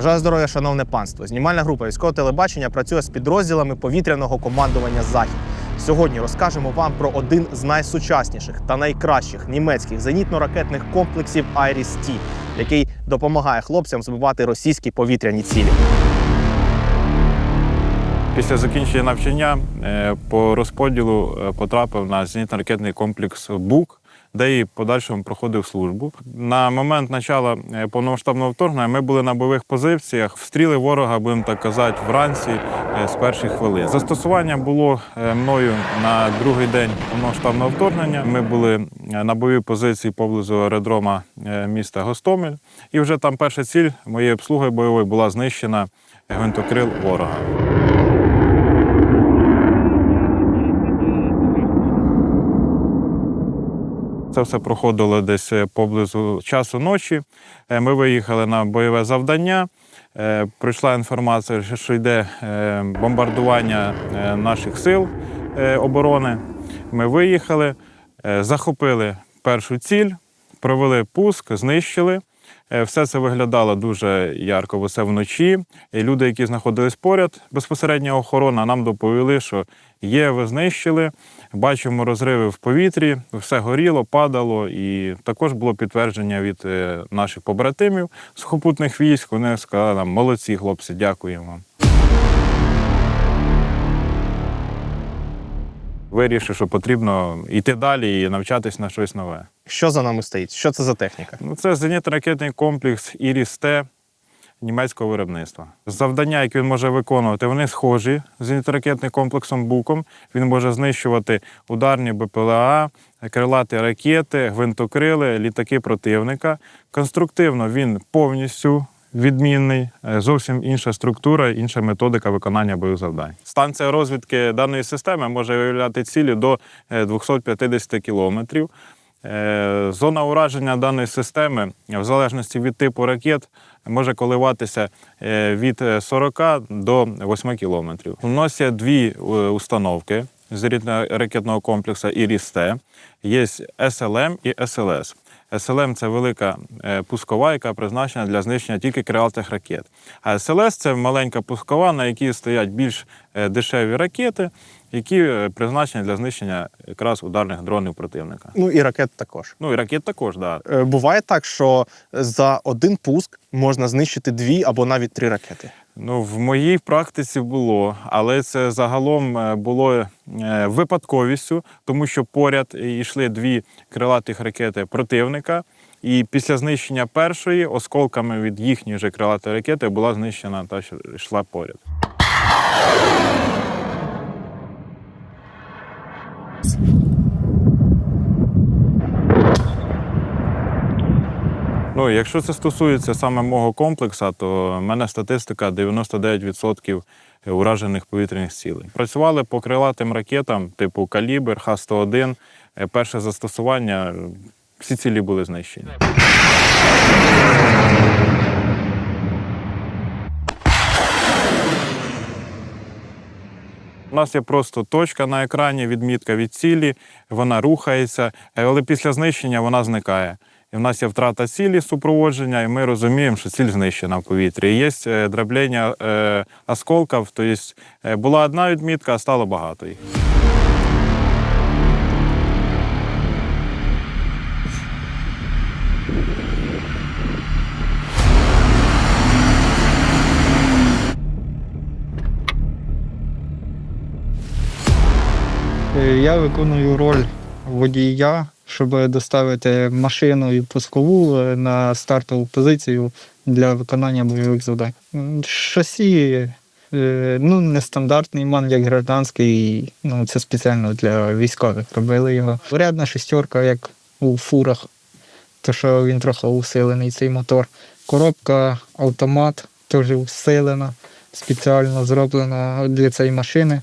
Бажаю здоров'я, шановне панство. Знімальна група військового телебачення працює з підрозділами повітряного командування Захід. Сьогодні розкажемо вам про один з найсучасніших та найкращих німецьких зенітно-ракетних комплексів Айріс-Т, який допомагає хлопцям збивати російські повітряні цілі. Після закінчення навчання е, по розподілу е, потрапив на зенітно-ракетний комплекс БУК, де і подальшому проходив службу. На момент початку е, повномасштабного вторгнення ми були на бойових позиціях, встріли ворога, будемо так казати, вранці е, з перших хвилин. Застосування було е, мною на другий день повномасштабного вторгнення. Ми були на бойовій позиції поблизу аеродрома міста Гостомель. І вже там перша ціль моєї обслуги бойової була знищена гвинтокрил ворога. Це все проходило десь е, поблизу часу ночі. Е, Ми виїхали на бойове завдання. Е, Прийшла інформація, що- йде бомбардування наших сил оборони. Ми виїхали, захопили першу ціль, провели пуск, знищили. Е, Все це виглядало дуже ярко, бо це вночі. І люди, які знаходились поряд, безпосередня охорона, нам доповіли, що є, ви знищили. Бачимо розриви в повітрі, все горіло, падало, і також було підтвердження від е, наших побратимів сухопутних військ. Вони сказали нам, молодці, хлопці, дякуємо вам. Вирішив, що потрібно йти далі і навчатись на щось нове. Що за нами стоїть? Що це за техніка? Ну, це зенітно-ракетний комплекс Іріс-Т німецького виробництва. Завдання, які він може виконувати, вони схожі з зенітно-ракетним комплексом Буком. Він може знищувати ударні БПЛА, крилаті ракети, гвинтокрили, літаки противника. Конструктивно він повністю. Відмінний, е, зовсім інша структура, інша методика виконання бойових завдань. Станція розвідки даної системи може виявляти цілі до е, 250 кілометрів. Е, Зона ураження даної системи, в залежності від типу ракет, може коливатися е, від е, 40 до 8 кілометрів. У дві е, установки зенітно-ракетного комплексу ІРІС-Т. Є СЛМ і СЛС. СЛМ це велика е, пускова, яка призначена для знищення тільки крилатих ракет. А СЛС це маленька пускова, на якій стоять більш е, дешеві ракети, які е, призначені для знищення якраз ударних дронів противника. Ну і ракет також. Ну і ракет також, так. Да. Е, Буває так, що за один пуск можна знищити дві або навіть три ракети. Ну, в моїй практиці було, але це загалом е, було е, випадковістю, тому що поряд йшли дві крилатих ракети противника. І після знищення першої осколками від їхньої же крилатої ракети була знищена та, що йшла поряд. Ну, якщо це стосується саме мого комплексу, то в мене статистика 99% уражених повітряних цілей. Працювали по крилатим ракетам, типу Калібр, Х-101. Е, Перше застосування всі цілі були знищені. У нас є просто точка на екрані, відмітка від цілі, вона рухається, але після знищення вона зникає. І в нас є втрата цілі супроводження, і ми розуміємо, що ціль знищена в повітрі. І Є е, дроблення е, осколків, тобто була одна відмітка, а стало багато їх. Я виконую роль водія, щоб доставити машину і пускову е, на стартову позицію для виконання бойових завдань. Шасі е, ну, нестандартний ман, як гражданський, ну, це спеціально для військових робили його. Рядна шестерка, як у фурах, то що він трохи усилений, цей мотор. Коробка, автомат, теж усилена спеціально зроблена для цієї машини.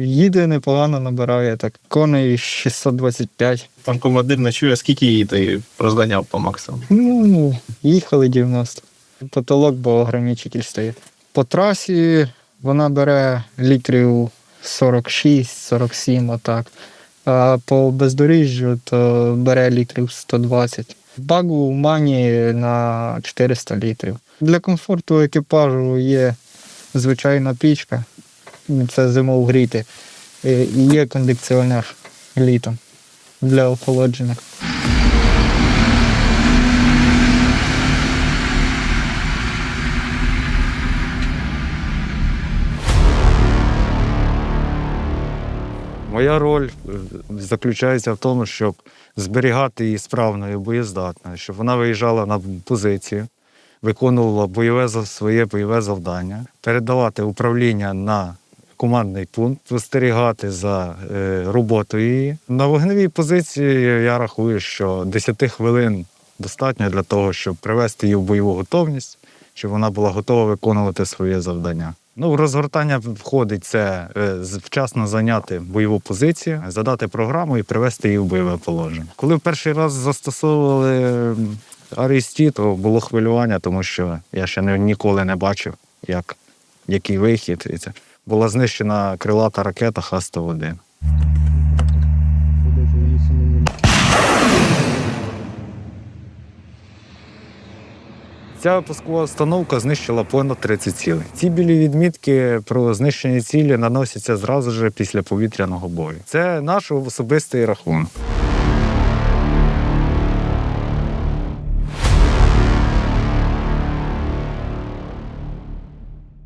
Їде непогано, набирає так. Коней 625. Пан командир не чує, скільки її ти розганяв по максимуму. Ну, їхали 90. Потолок, бо ограничитель стоїть. По трасі вона бере літрів 46-47, отак. А по бездоріжжю то бере літрів 120. Багу в мані на 400 літрів. Для комфорту екіпажу є звичайна пічка, це зимов гріти, і і є кондиціонер літом для охолодження. Моя роль е, заключається в тому, щоб зберігати її справною боєздатною, щоб вона виїжджала на позицію, виконувала бойове своє бойове завдання, передавати управління на командний пункт, спостерігати за е, роботою її. На вогневій позиції я рахую, що 10 хвилин достатньо для того, щоб привести її в бойову готовність, щоб вона була готова виконувати своє завдання. Ну, розгортання входить це е, вчасно зайняти бойову позицію, задати програму і привести її в бойове положення. Коли в перший раз застосовували RST, то було хвилювання, тому що я ще ніколи не бачив, як, який вихід. І це була знищена крилата ракета Х-101. Ця пускова установка знищила понад 30 цілей. Ці білі відмітки про знищені цілі наносяться зразу ж після повітряного бою. Це наш особистий рахунок.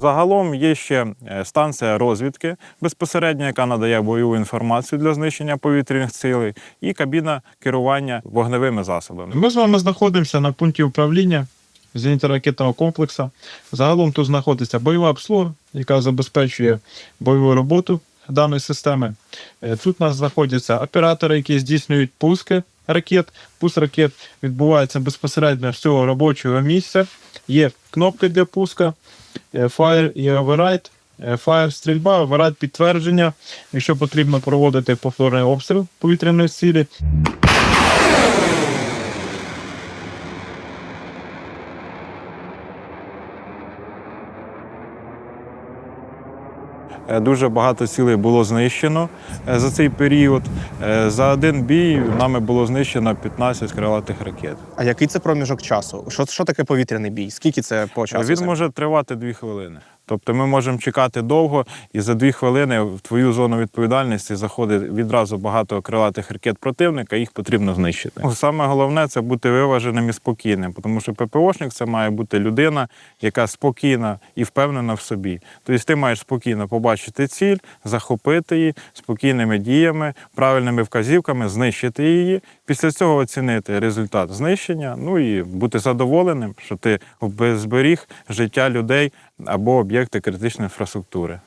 Загалом є ще е, станція розвідки безпосередньо, яка надає бойову інформацію для знищення повітряних цілей, і кабіна керування вогневими засобами. Ми з вами знаходимося на пункті управління зенітно-ракетного комплексу. Загалом тут знаходиться бойова обслуга, яка забезпечує бойову роботу даної системи. Е, Тут у нас знаходяться оператори, які здійснюють пуски ракет. Пуск ракет відбувається безпосередньо з цього робочого місця. Є кнопки для пуска, е, Fire і Override. Е, Fire стрільба, Override підтвердження. Якщо потрібно проводити повторний обстріл повітряної цілі, Дуже багато цілей було знищено е, за цей період. Е, За один бій нами було знищено 15 крилатих ракет. А який це проміжок часу? Що, що таке повітряний бій? Скільки це по часу? Він може тривати дві хвилини. Тобто ми можемо чекати довго, і за дві хвилини в твою зону відповідальності заходить відразу багато крилатих ракет противника, їх потрібно знищити. Саме головне це бути виваженим і спокійним, тому що ППОшник це має бути людина, яка спокійна і впевнена в собі. Тобто ти маєш спокійно побачити ціль, захопити її спокійними діями, правильними вказівками, знищити її. Після цього оцінити результат знищення, ну і бути задоволеним, що ти зберіг життя людей або об'єкти критичної інфраструктури.